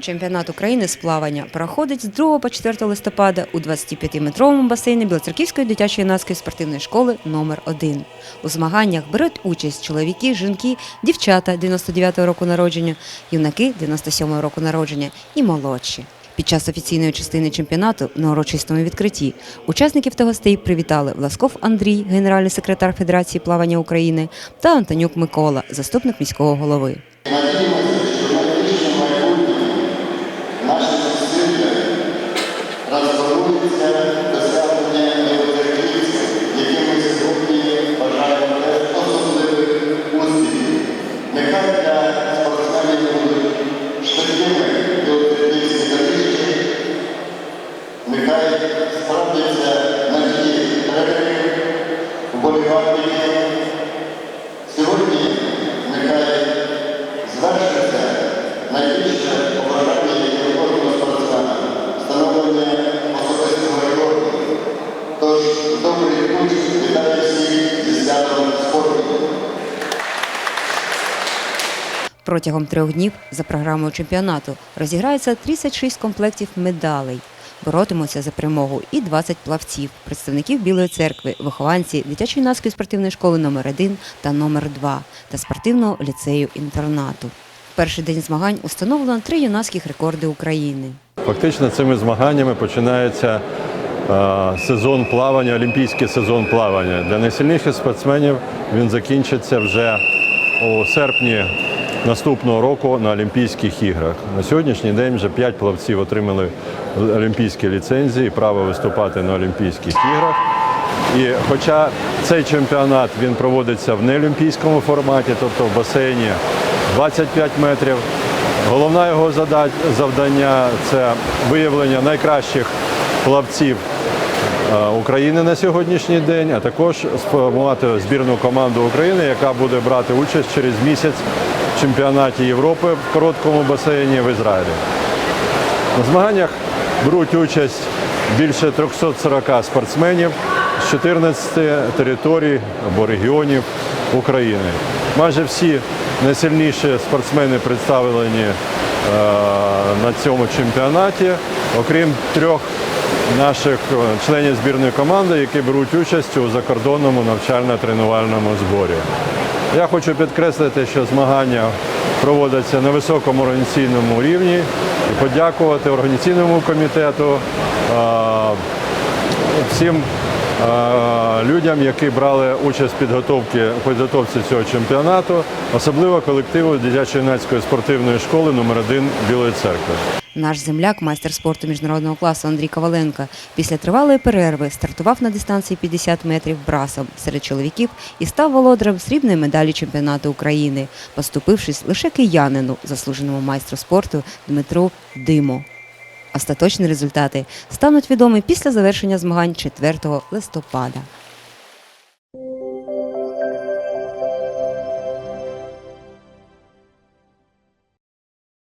Чемпіонат України з плавання проходить з 2 по 4 листопада у 25-метровому басейні Білоцерківської дитячої юнацької спортивної школи номер 1 У змаганнях беруть участь чоловіки, жінки, дівчата 99-го року народження, юнаки 97-го року народження і молодші. Під час офіційної частини чемпіонату на урочистому відкритті учасників та гостей привітали Власков Андрій, генеральний секретар Федерації плавання України, та Антонюк Микола, заступник міського голови. Yolun sen Протягом трьох днів за програмою чемпіонату розіграється 36 комплектів медалей. Боротимуться за перемогу і 20 плавців, представників Білої церкви, вихованці дитячо-юнацької спортивної школи номер 1 та номер 2 та спортивного ліцею інтернату. Перший день змагань установлено три юнацьких рекорди України. Фактично цими змаганнями починається е, сезон плавання, олімпійський сезон плавання. Для найсильніших спортсменів він закінчиться вже у серпні наступного року на Олімпійських іграх. На сьогоднішній день вже п'ять плавців отримали олімпійські ліцензії, право виступати на Олімпійських іграх. І хоча цей чемпіонат він проводиться в неолімпійському форматі, тобто в басейні 25 метрів, головна його завдання це виявлення найкращих плавців України на сьогоднішній день, а також сформувати збірну команду України, яка буде брати участь через місяць в чемпіонаті Європи в короткому басейні в Ізраїлі. На змаганнях беруть участь більше 340 спортсменів з 14 територій або регіонів України. Майже всі найсильніші спортсмени представлені е, на цьому чемпіонаті, окрім трьох наших е, членів збірної команди, які беруть участь у закордонному навчально-тренувальному зборі. Я хочу підкреслити, що змагання проводяться на високому організаційному рівні і подякувати організаційному комітету, всім людям, які брали участь в підготовці, підготовці цього чемпіонату, особливо колективу дитячо-юнацької спортивної школи номер 1 Білої церкви. Наш земляк, майстер спорту міжнародного класу Андрій Коваленко, після тривалої перерви стартував на дистанції 50 метрів брасом серед чоловіків і став володарем срібної медалі чемпіонату України, поступившись лише киянину, заслуженому майстру спорту Дмитру Димо. Остаточні результати стануть відомі після завершення змагань 4 листопада.